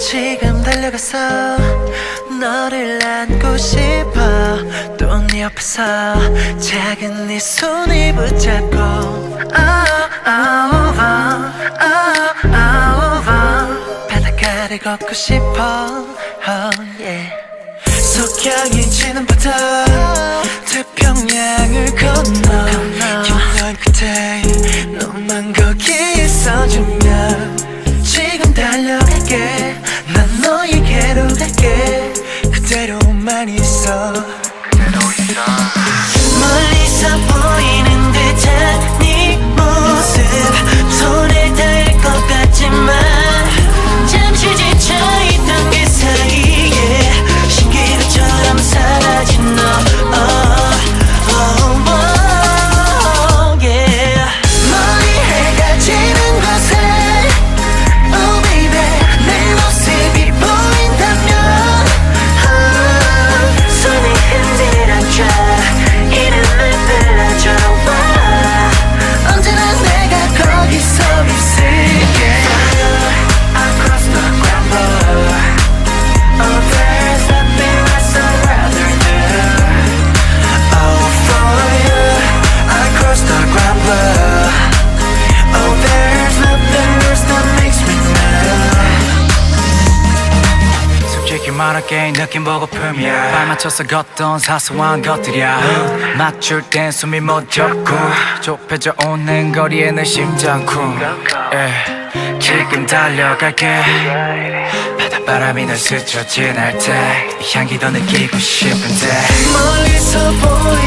지금 달려가서 너를 안고 싶어. 또 네 옆에서 작은 네 손을 붙잡고. oh, oh, oh. 바닷가를 걷고 싶어. 석양이 지는 바다 태평양을 건너. 긴 끝에 너만 거기 있어주면 지금 달려갈게 멀리서 솔직히 말할게 느낌 보고픔이야. 발 맞춰서 걷던 사소한 것들이야. 맞출 땐 숨이 멎었고 좁혀져 오는 거리에 내 심장쿵. 예, 지금 달려갈게. 바닷바람이 널 스쳐 지날 때이 향기 더 느끼고 싶은데. 멀리서 보이